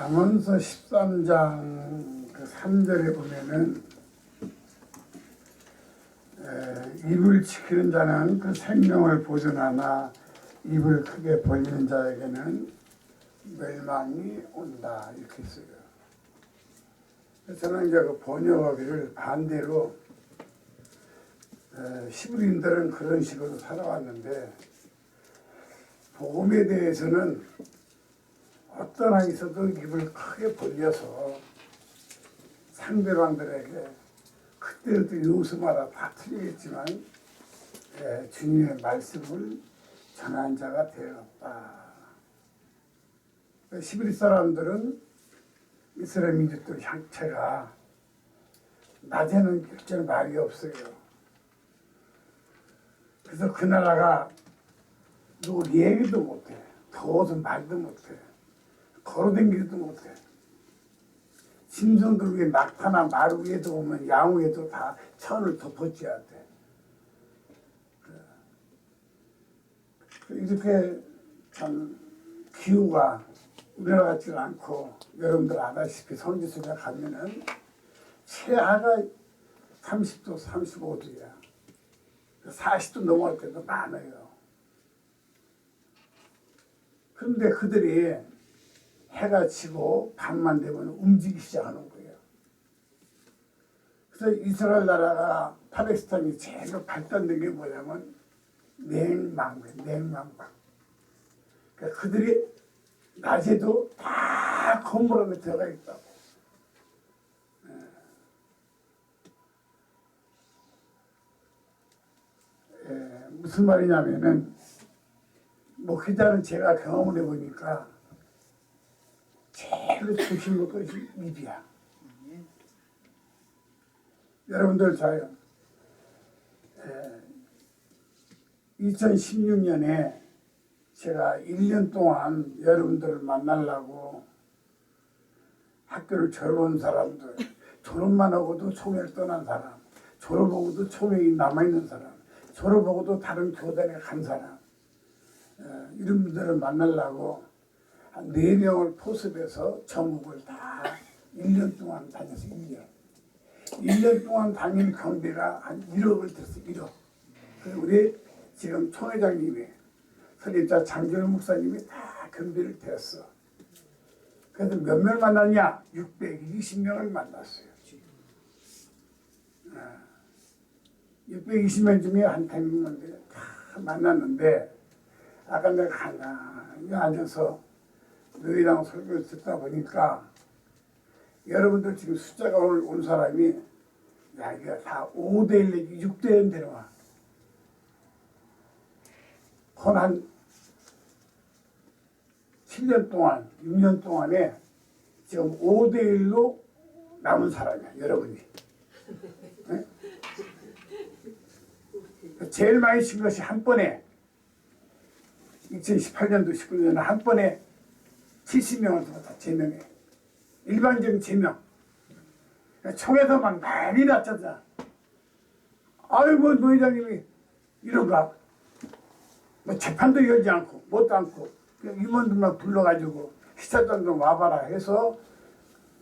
강원서 13장 그 3절에 보면은 에, 입을 지키는 자는 그 생명을 보존하나 입을 크게 벌리는 자에게는 멸망이 온다 이렇게 써요. 저는 이제 그 번역하기를 반대로 에, 시부인들은 그런 식으로 살아왔는데 복음에 대해서는 있어도 입을 크게 벌려서 상대방들에게 그때도 요소마다 다 틀리겠지만 예, 주님의 말씀을 전한 자가 되었다. 시브리 사람들은 이스라엘 민족들 형체가 낮에는 일절 말이 없어요. 그래서 그 나라가 누구 얘기도 못해. 더워서 말도 못해. 걸어다니지도 못해. 짐승들 위에 낙타나 말 위에도 오면 양 위에도 다 천을 덮어줘야 돼. 그- 이렇게 참 기후가 우리나라 같지가 않고 여러분들 아다시피 성지순에 가면은 최하가 30도, 35도야. 40도 넘어갈 때도 많아요. 그런데 그들이 해가 지고 밤만 되면 움직이기 시작하는 거예요. 그래서 이스라엘 나라가 팔레스타인이 제일 발달된 게 뭐냐면 냉망, 냉망방. 그러니까 그들이 낮에도 다 건물 안에 들어가 있다고. 예. 예, 무슨 말이냐면은 목회자는 제가 경험을 해보니까 제일 중심인 것이 입이야. 여러분들 잘 2016년에 제가 1년 동안 여러분들을 만나려고 학교를 졸업한 사람들, 졸업만 하고도 총회를 떠난 사람, 졸업하고도 총회에 남아있는 사람, 졸업하고도 다른 교단에 간 사람, 어, 이런 분들을 만나려고 한 네 명을 포섭해서 전국을 다 1년 동안 다녔어, 1년. 1년 동안 다닌 경비가 한 1억을 들었어, 1억. 그리고 우리 지금 총회장님이, 선임자 장준호 목사님이 다 경비를 댔어. 그래서 몇 명을 만났냐? 620명을 만났어요. 620명 중에 한 100명인데 다 만났는데 아까 내가 가만히 앉아서 너희랑 설교를 듣다 보니까 여러분들 지금 숫자가 오늘 온 사람이 야 이게 다 5대1 내지 6대1 되려와 한 7년 동안 6년 동안에 지금 5대 1로 남은 사람이야 여러분이 네? 제일 많이 친 것이 한 번에 2018년도 19년에 한 번에 70명을 들었다 제명에 일반적인 제명. 총에서 막 난리 났잖아 아이고 노 회장님이 이런가 뭐 재판도 열지 않고 뭣도 않고 임원들만 불러가지고 시사장 좀 와봐라 해서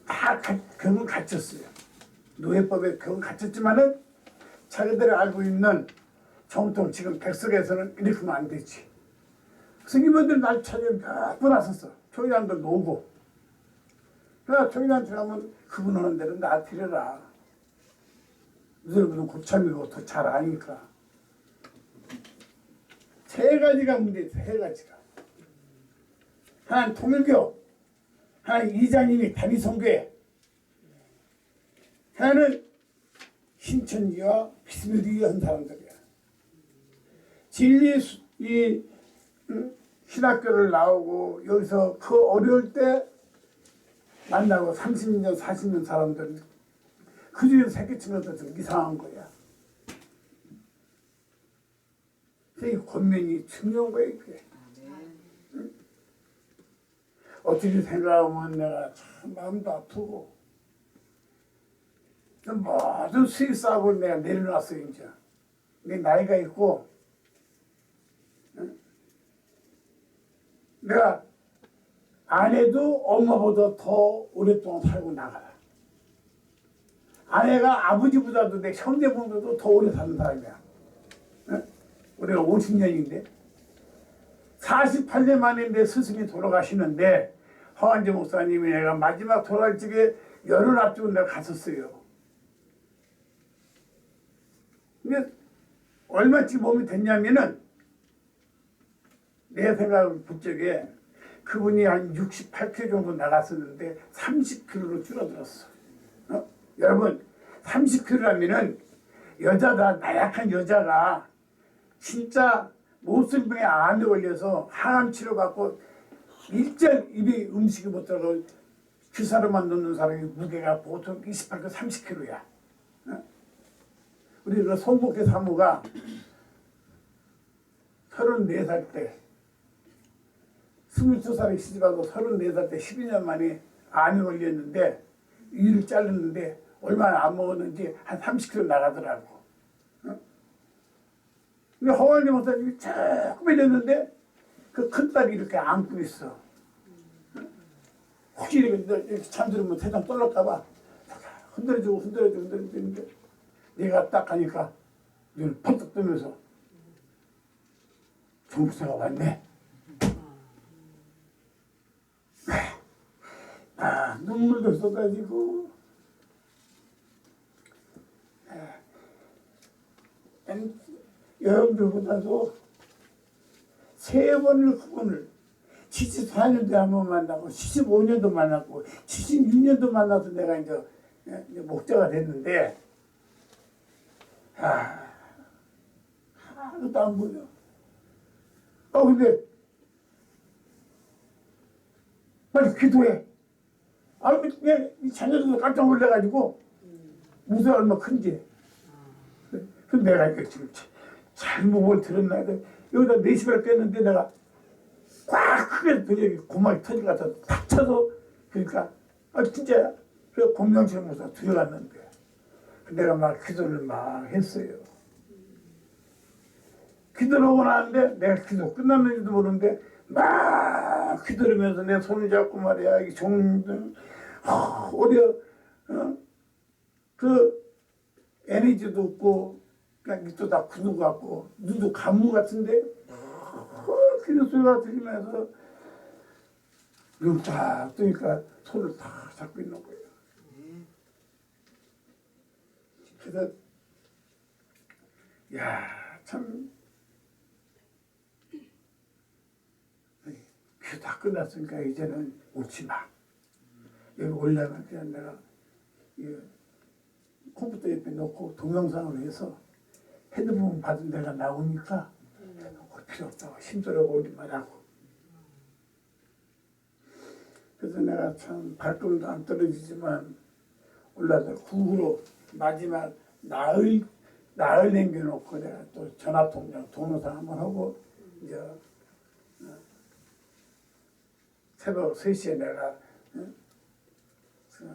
다 경을 갖췄어요. 노예법에 경을 갖췄지만은 자기들이 알고 있는 정통 지금 백석에서는 이렇게 하면 안 되지. 스님들 날 찾으면 몇번 왔었어. 총회장들 오고. 그래서 총회장한테 가면 그분 오는 대로 나 드려라. 여러분은 고참이고 더 잘 아니까. 세 가지가 문제 있어, 세 가지가. 하나는 통일교, 하나는 이장님이 단위성교회, 하나는 신천지와 비스무리한 사람들이야. 진리, 수- 이, 응? 신학교를 나오고 여기서 그 어려울 때 만나고 30년, 40년 사람들 그 중에서 새끼친 것도 좀 이상한 거야. 이 권면이 중요한 거야, 이게. 응? 어떻게 생각하면 내가 참 마음도 아프고 좀 모든 수익 사업을 내가 내려놨어, 이제. 내 나이가 있고 내가 아내도 엄마보다 더 오랫동안 살고 나가라. 아내가 아버지보다도 내 형제분보다도 더 오래 사는 사람이야. 어? 우리가 50년인데 48년 만에 내 스승이 돌아가시는데 허한재 목사님이 내가 마지막 돌아갈 적에 열흘 앞두고 내가 갔었어요. 근데 얼마쯤 몸이 됐냐면은 내 생각을 볼 적에 그분이 한 68kg 정도 나갔었는데 30kg로 줄어들었어. 어? 여러분 30kg라면은 여자다 나약한 여자가 진짜 모슬병에 암에 걸려서 항암 치료 받고 일절 입에 음식이 못 들어가 주사로만 넣는 사람이 무게가 보통 28kg, 30kg야. 어? 우리 그 손목회 사모가 34살 때 22살에 시집하고 34살 때 12년 만에 암이 걸렸는데 이를 자르는데 얼마나 안 먹었는지 한 30kg 나가더라고. 어? 근데 허원이 목사님이 조금 이랬는데 그 큰 딸이 이렇게 안고 있어. 어? 혹시 이렇게 잠들으면 세상 떨릴까봐 흔들어주고 흔들어주고 흔들어주는데 내가 딱 가니까 눈을 펄떡 뜨면서 정부사가 왔네. 아, 눈물도 쏟아지고 아, 여러분들보다도 세 번을 그분을 74년도에 한 번 만나고 75년도 만났고 76년도 만나서 내가 이제, 이제 목자가 됐는데 아, 하나도 안 보여. 어 근데 빨리 기도해. 아, 왜, 이 자녀들도 깜짝 놀래가지고, 무슨 얼마 큰지. 그 내가 이거 지금 자- 잘못 뭘 들었나 해도 여기다 네 시발 깼는데 내가 꽉 크게 들려 고막이 터질 것 같아서 탁 쳐서 그러니까 아 진짜야. 그래서 공명철 목사 들어갔는데 내가 막 기도를 막 했어요. 기도를 하고 나는데 내가 기도 끝났는지도 모르는데 막 기도하면서 내 손을 잡고 말이야 이 종들 어, 어디 어? 그 에너지도 없고 그냥 밑도 다 굳은 것 같고 눈도 감무 같은데 어, 기도 소리가 들리면서 눈 딱 뜨니까 손을 다 잡고 있는 거예요. 그래서 야 참 그다 끝났으니까 이제는 오지 마. 여기 올라면 그냥 내가 이 컴퓨터 옆에 놓고 동영상으로 해서 핸드폰 받은 데가 나오니까 올 필요 없다고 힘들어 오지 말라고. 그래서 내가 참 발걸음도 안 떨어지지만 올라서 구구로 마지막 나을 나을 남겨놓고 내가 또 전화 통장 동영상 한번 하고 이제 어, 새벽 3시에 내가 응? 그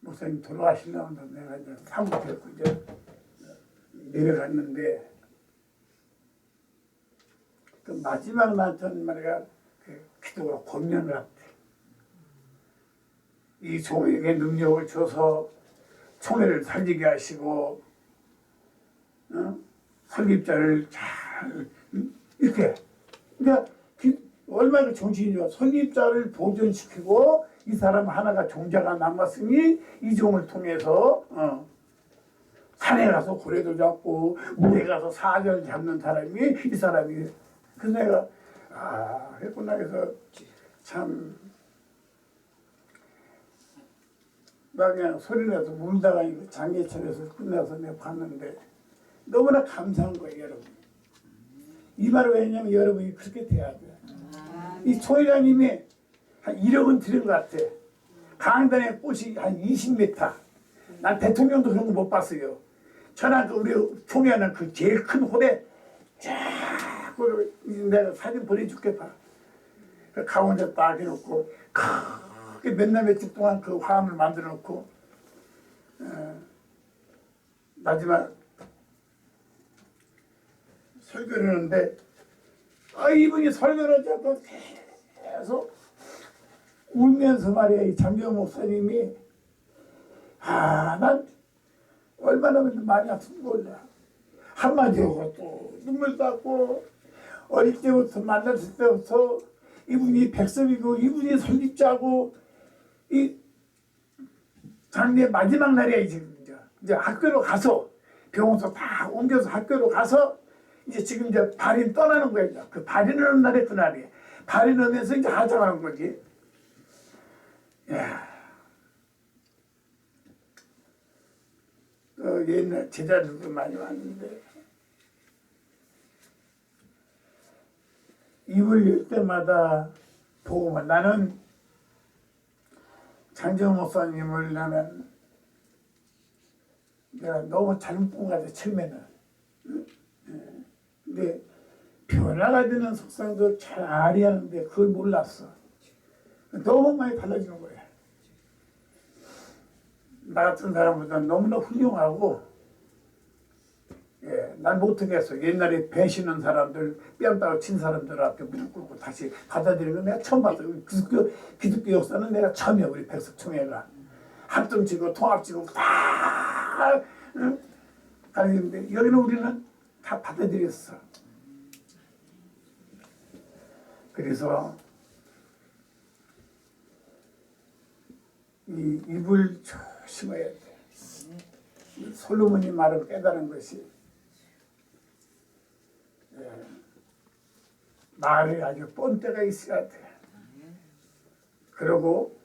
목사님 돌아가시려고 내가 이제 사무실 데리고 이제 내려갔는데 그 마지막 날전 말이야 그 기도가 권면을 합니다. 이 종에게 능력을 줘서 총회를 살리게 하시고 어? 설립자를 잘 음? 이렇게 그러니까 기- 얼마나 정신이요 설립자를 보존시키고 이 사람 하나가 종자가 남았으니 이 종을 통해서 어, 산에 가서 고래도 잡고 물에 가서 사절 잡는 사람이 이 사람이. 그 내가 아 했구나. 해서 참 나 그냥 소리 내서 울다가 이거 장례철에서 끝나서 내가 봤는데 너무나 감사한 거예요 여러분. 이 말을 왜 했냐면 여러분이 그렇게 돼야 돼요 이 초이라님이 한 1억은 들은 것 같아. 강단의 꽃이 한 20m 난 대통령도 그런 거 못 봤어요. 천안 그 우리 총회하는 그 제일 큰 홀에 쫙그 내가 사진 보내줄게 봐. 그 가운데 딱 해놓고 크게 몇날 며칠 동안 그 화음을 만들어 놓고 어, 마지막 설교를 하는데 아 이분이 설교를 자꾸 계속 울면서 말이야 이 장경 목사님이 아 난 얼마나 근데 많이 아픈 몰라 한마디 하고 또 눈물 닦고. 어릴 때부터 만났을 때부터 이분이 백성이고 이분이 설립자고 이 장례 마지막 날이야 이제, 이제 학교로 가서 병원서 다 옮겨서 학교로 가서 이제 지금 이제 발인 떠나는 이제. 그 발인하는 날이 그날이야 발인하면서 이제 하자하는 거지 야. 그 옛날 제자들도 많이 왔는데 입을 열 때마다 보고만 나는 장정 목사님을 나는 내가 너무 잘못 본 것 같아 처음에는 응? 예. 근데 변화가 되는 속상도 잘 아리하는데 그걸 몰랐어 너무 많이 달라지는 거야 나 같은 사람보다 너무나 훌륭하고 예, 난 못하겠어. 옛날에 배신한 사람들, 뺨 따고 친 사람들 앞에 무릎 꿇고 다시 받아들이는 거 내가 처음 봤어. 기독교, 기독교 역사는 내가 처음이야, 우리 백석총회가. 합동 지고 통합 지고 다, 응? 가르치는데, 여기는 우리는 다 받아들였어. 그래서, 이 입을 조심해야 돼. 이 솔로몬이 말을 깨달은 것이 예, 말이 아주 본때가 있어야 돼. 그리고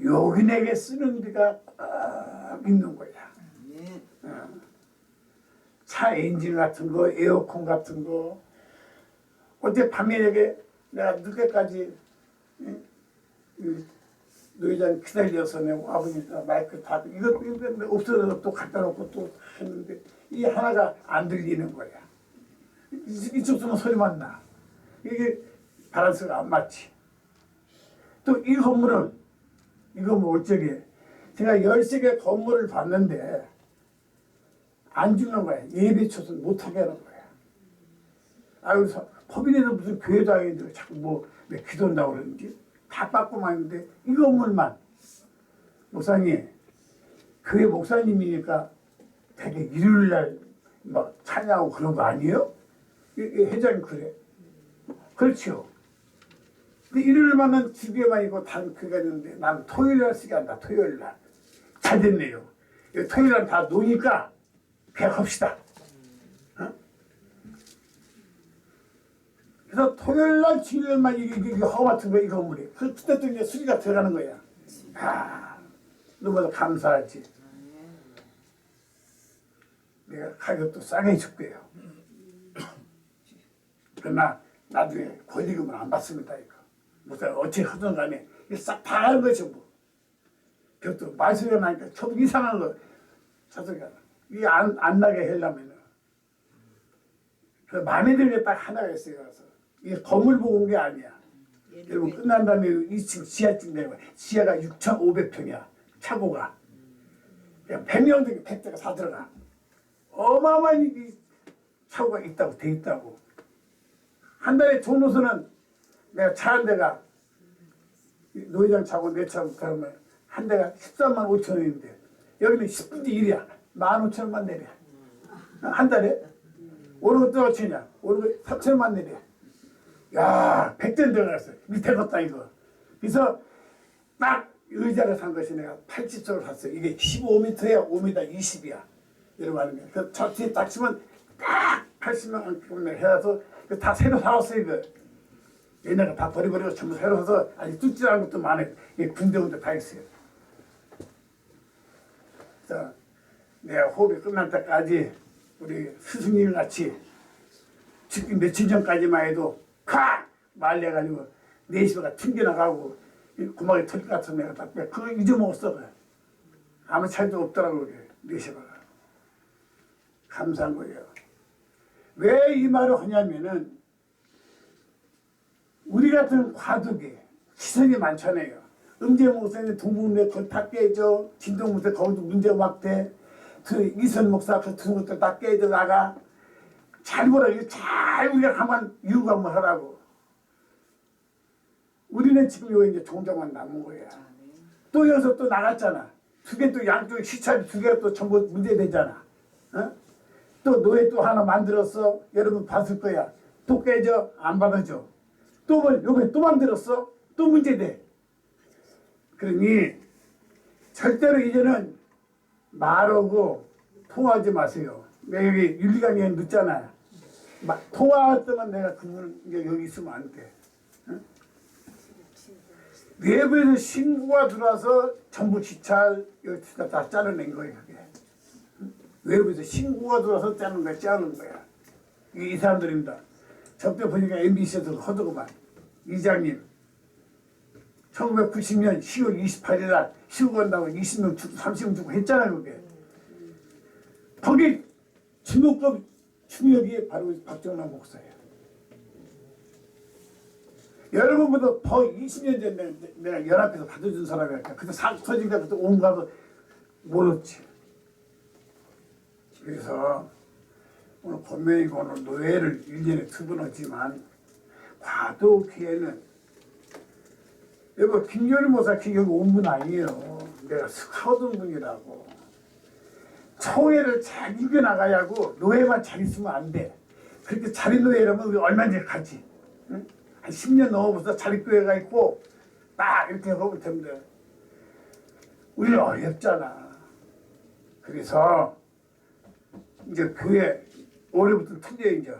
요긴에게 쓰는 데가 꽉 있는 거야. 어. 차 엔진 같은 거, 에어컨 같은 거. 어제 밤에 여기 내가 늦게까지 노회장 기다려서 내 아버님과 마이크 다 이거 이거 없어져서 또 갖다 놓고 또 했는데 이 하나가 안 들리는 거야. 이- 이쪽 쓰면 소리만 나. 이게 바란스가 안 맞지. 또 이 건물은 이 건물 올적에 제가 13개 건물을 봤는데 안 주는 거야. 예배 초선 못하게 하는 거야. 아유, 서- 법인에서 무슨 교회 다니는데 자꾸 뭐, 왜 기도한다고 그러는지 다 빠꾸만 있는데 이 건물만 목사님 교회 목사님이니까 되게 일요일 날 막 찬양하고 그런 거 아니에요? 회장이 그래. 그렇죠. 근데 일요일만은 집에만 있고 다른 교회가 있는데 나는 토요일 날 쓰게 한다. 토요일 날. 잘 됐네요. 이 토요일 날 다 노니까 계약합시다. 그래서 토요일 날 주일날만 이게, 이게, 이게 허 같은 거, 이 건물이. 그, 그때 또 이제 수리가 들어가는 거야. 아, 너무나 감사하지. 내가 가격도 싸게 해줄게요. 그러나 나중에 권리금은 안 받습니다, 이거. 무슨 어찌 하든 간에 싹다 하는 거죠, 뭐. 그것도 말소리가 나니까 저도 이상한 거, 저소리가 이게 안, 안 나게 하려면은. 그 마음에 게딱 하나가 있어요, 그래서. 이게 건물 보고 온 게 아니야. 여러분 끝난 다음에 2층 지하층 내고 지하가 6,500평이야. 차고가. 그냥 100명 중에 100대가 다 들어가. 어마어마한 이 차고가 있다고 돼 있다고. 한 달에 종로서는 내가 차 한 대가 노회장 차고 내 차고 그러면 한 대가 13만 5천 원인데 여기는 10분의 1이야. 1만 5천 원만 내려 한 달에? 오는 것도 어치냐? 오는 거 3천 원만 내려 야, 백전 들어갔어. 밑에 것다 이거. 그래서 딱 의자를 산 것이 내가 80조를 샀어. 이게 15m야, 5m 20이야. 이러고 하는 거야. 그저 뒤에 딱 치면 딱 80만 원쯤 해서 그다 새로 사왔어, 이거. 옛날에 다 버려버리고 전부 새로 사서 아직 뜯지 않은 것도 많아요. 이게 군대 온데 다 있어요. 그래서 내가 호흡이 끝날 때까지 우리 스승님 같이 며칠 전까지만 해도 콱 말려가지고 내시가 튕겨나가고 이 구멍에 털 같은 내가 딱 빼. 그거 잊어먹었어. 그래. 아무 차이도 없더라고 그게 내시가 감사한 거예요. 왜 이 말을 하냐면은 우리 같은 과도기 시선이 많잖아요. 음재 목사님 동북내 그걸 다 깨져. 진동 목사 거기도 문제 막 돼. 그 이선 목사 그두 것도 다 깨져 나가. 잘 보라. 이거 잘 우리가 가만 유감을 하라고. 우리는 지금 여기 이제 종장만 남은 거야. 또 여기서 또 나갔잖아. 두 개 또 양쪽 시찰 두 개가 또 전부 문제되잖아. 어? 또 노예 또 하나 만들었어. 여러분 봤을 거야. 또 깨져 안 받아줘. 또 뭐, 요번에 또 만들었어. 또 문제돼. 그러니 절대로 이제는 말하고 통화하지 마세요. 여기 윤리강에 늦잖아요. 마- 통화했더만 내가 그분 이제 여기 있으면 안 돼. 응? 외부에서 신고가 들어와서 전부 지찰 여기 다, 다 잘라낸 거예요. 그게. 응? 외부에서 신고가 들어와서 자른 거야, 자른 거야. 이, 이 사람들입니다. 저때 보니까 MBC에서 허더구만 이장님 1990년 10월 28일 날 시고 간다고 20명 주고 30명 주고 했잖아요 그게 거기 주목급 중역이 바로 박정남 목사예요 여러분보다 더 20년 전에 내- 내가 연합에서 받아준 사람이니까 그때 사 터지니까 그때 온가서 몰랐지 그래서 오늘 본명이고 오늘 노예를 1년에 두 번 하지만 과도 기회는 여보 김교리 모사 기 여기 온분 아니에요. 내가 스카우트 분이라고. 총회를 잘 이겨나가야고 노예만 잘 있으면 안 돼. 그렇게 자리 노예라면 우리 얼마나 가지. 응? 한 10년 넘어서 자리 노예가 있고 딱 이렇게 하면 됩니다. 우리는 어렵잖아. 그래서 이제 교회 올해부터 틀려 이제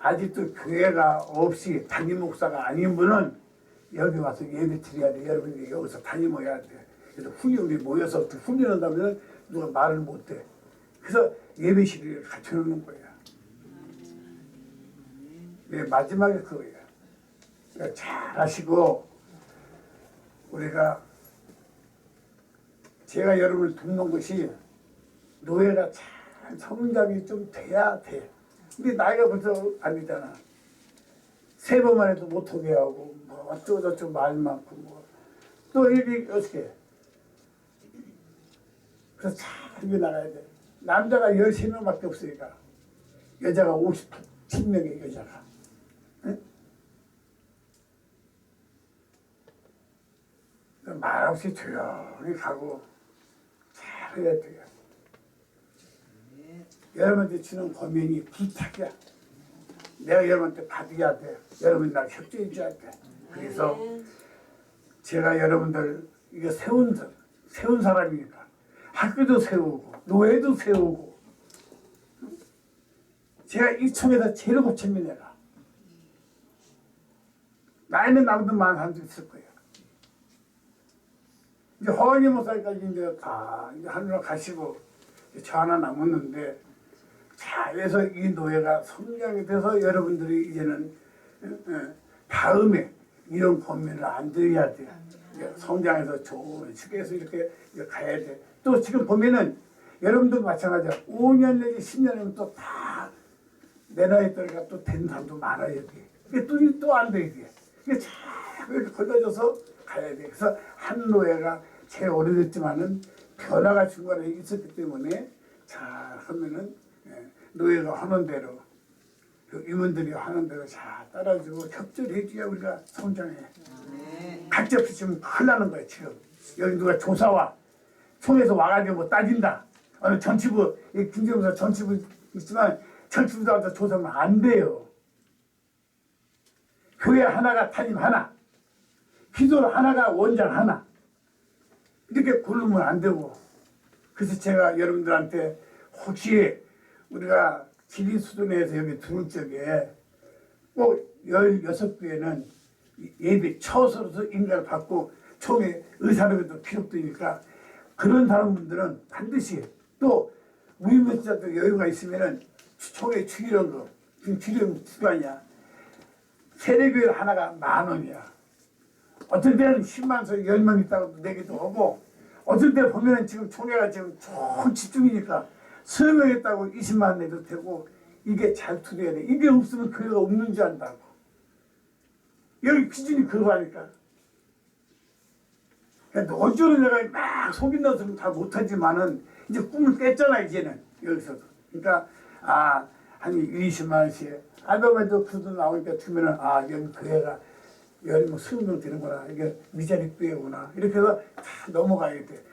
아직도 교회가 없이 담임 목사가 아닌 분은 여기 와서 예배 드려야 돼. 여러분이 여기서 담임 모여야 돼. 그래서 훈이 우리 모여서 훈련한다면 누가 말을 못 해. 그래서 예배실을 갖춰놓는 거야. 네, 마지막에 그거야. 그러니까 잘 하시고 우리가 제가 여러분을 돕는 것이 노예가 잘 성장이 좀 돼야 돼. 근데 나이가 벌써 안 되잖아. 세 번만 해도 못하게 하고 뭐 어쩌고저쩌고 말 많고 뭐또 이게 어떻게 해? 그래서 잘 이겨 나가야 돼. 남자가 13명밖에 없으니까 여자가 57명의 여자가 응? 말 없이 조용히 가고 잘 해야 돼요. 여러분한테 주는 고민이 부탁이야. 내가 여러분한테 받아야 돼. 여러분이 날 협조해 줘야 돼. 그래서 제가 여러분들 이거 세운 사- 세운 사람이니까 학교도 세우고 노예도 세우고 제가 이 총에서 제일 고칩니다 내가 나이는 나보다 많은 사람도 있을 거예요. 이제 허은이 목사까지 이제 다 이제 하늘로 가시고 이제 저 하나 남았는데 잘해서 이 노예가 성장이 돼서 여러분들이 이제는 어, 어, 다음에 이런 고민을 안 드려야 돼요. 이제 성장해서 좋은 축에서 이렇게 가야 돼. 또 지금 보면은 여러분도 마찬가지야. 5년 내지 10년이면 또 다 내 나이 때가 또 된 사람도 많아요. 이게 이게 또또안 돼 이게. 이게 잘 걸려져서 가야 돼. 그래서 한 노예가 제일 오래됐지만은 변화가 중간에 있었기 때문에 잘 하면은 예, 노예가 하는 대로 그 임원들이 하는 대로 잘 따라주고 협조를 해줘야 우리가 성장해. 각자 없으면 큰일 나는 거야 지금. 여기 누가 조사와 총에서 와가지고 뭐 따진다. 어느 전치부 이 김정사 전치부 있지만 전치부한테 조사하면 안 돼요. 교회 하나가 담임 하나, 기도 하나가 원장 하나 이렇게 고르면 안 되고 그래서 제가 여러분들한테 혹시 우리가 지리 수준에서 여기 들어올 적에 꼭 16교회는 예배 처서로서 인가를 받고 총회 의사로도 필요되니까 그런 사람들은 반드시 또 무임자도 여유가 있으면은 총회 주기론거 지금 주기론 주간이야 세례교회 하나가 만 원이야 어떤 때는 10만 서 10명 있다고 내기도 하고 어떤 때 보면은 지금 총회가 지금 좋은 집중이니까 3명 있다고 20만 원 내도 되고 이게 잘 투자해야 돼. 이게 없으면 교회가 없는 줄 안다고. 여기 기준이 그거 하니까. 그러니까 어쩌로 내가 막 속인다서 다 못하지만은 이제 꿈을 깼잖아 이제는 여기서도. 그러니까 아한 20만 원씩 알바에도 그도 나오니까 주면은 아 여기 교회가 열이 뭐명 되는구나. 이게 미자리 뿌예구나. 이렇게 해서 다 넘어가야 돼.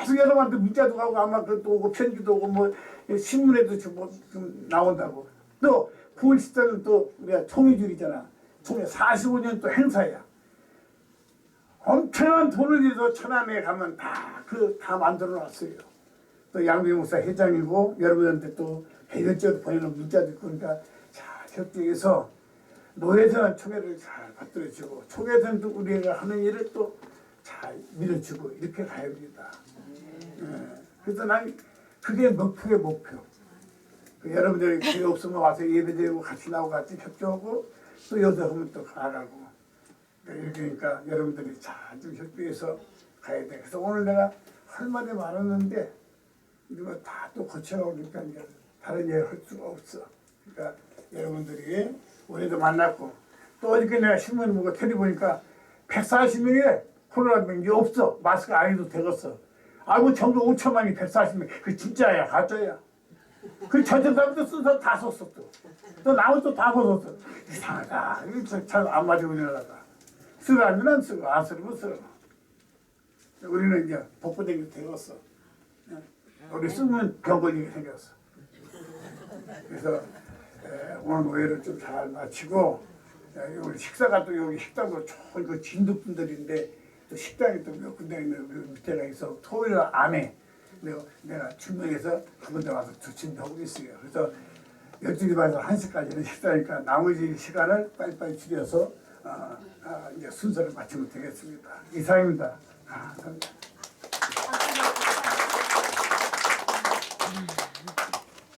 계속 여러분한테 문자도 가고 아마 그또 오고 편지도 오고 뭐 신문에도 좀, 뭐, 좀 나온다고. 또 9월 14일은 또 우리가 총회줄이잖아. 총회 45년 또 행사야. 엄청난 돈을 들여서 천안에 가면 다 그 다 만들어 놨어요. 또 양비목사 회장이고 여러분한테 또 해결제도 보내는 문자도 있고 그러니까 자 협조해서 노예선 총회를 잘 받들어주고 총회선도 우리가 하는 일을 또 잘 밀어주고 이렇게 가야 됩니다. 예. 그래서 난 그게 목표의 목표. 그 여러분들이 기회 없으면 와서 예배드리고 같이 나오고 같이 협조하고 또 여기서 하면 또 가라고. 그러니까 여러분들이 잘좀 협조해서 가야 돼. 그래서 오늘 내가 할 말이 많았는데 이거 다또 이제 다른 얘기 할 수가 없어. 그러니까 여러분들이 우리도 만났고 또 어저께 내가 신문 보고 테레비 보니까 140명이 코로나 병이 없어. 마스크 안 해도 되겠어. 아이고 정도 5천만이 140명. 그 진짜야 가짜야. 그 전체 사람도 써서 다 썼어 또. 또 나머지 또다 벗었어. 이상하다. 이거 잘안 맞아 우리나라가. 쓰라면 안 쓰고 안 쓰면 쓰고. 우리는 이제 복부댕이 되었어. 우리 쓰면 병 걸리게 생겼어. 그래서 에, 오늘 오해를 좀 잘 마치고 에, 우리 식사가 또 여기 식당도 좋은 그 진도 분들인데 또 식당이 또 몇 군데 있는 그 밑에가 있어 토요일 안에 내가, 내가 출명해서 한 군데 와서 조친하고 있어요. 그래서 12시 반에서 1시까지는 식사니까 나머지 시간을 빨리빨리 줄여서 어, 아, 이제 순서를 마치면 되겠습니다. 이상입니다. 아, 감사합니다.